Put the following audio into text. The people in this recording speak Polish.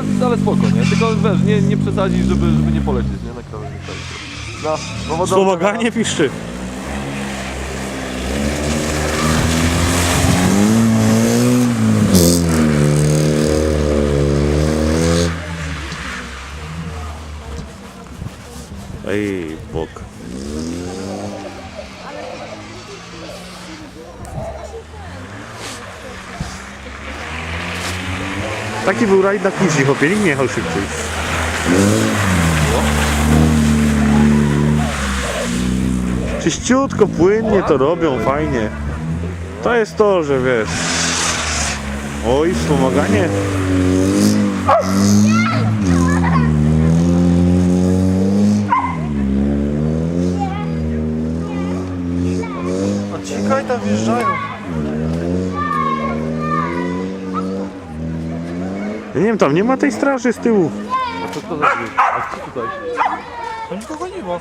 ale, ale spoko, nie? Tylko wiesz, nie, nie przesadzić, żeby, żeby nie polecieć, nie? Na krawędzi. No, powodzenia. Wspomaganie piszczy. Ej, bok. Taki był rajd na kuźni, chłopie, nikt nie jechał szybciej. Czyściutko, płynnie to robią, fajnie. To jest to, że wiesz. Oj, wspomaganie. A cikaj tam wjeżdżają. Ja nie wiem, tam nie ma tej straży z tyłu. A co to za? A co tutaj? To nikogo nie ma.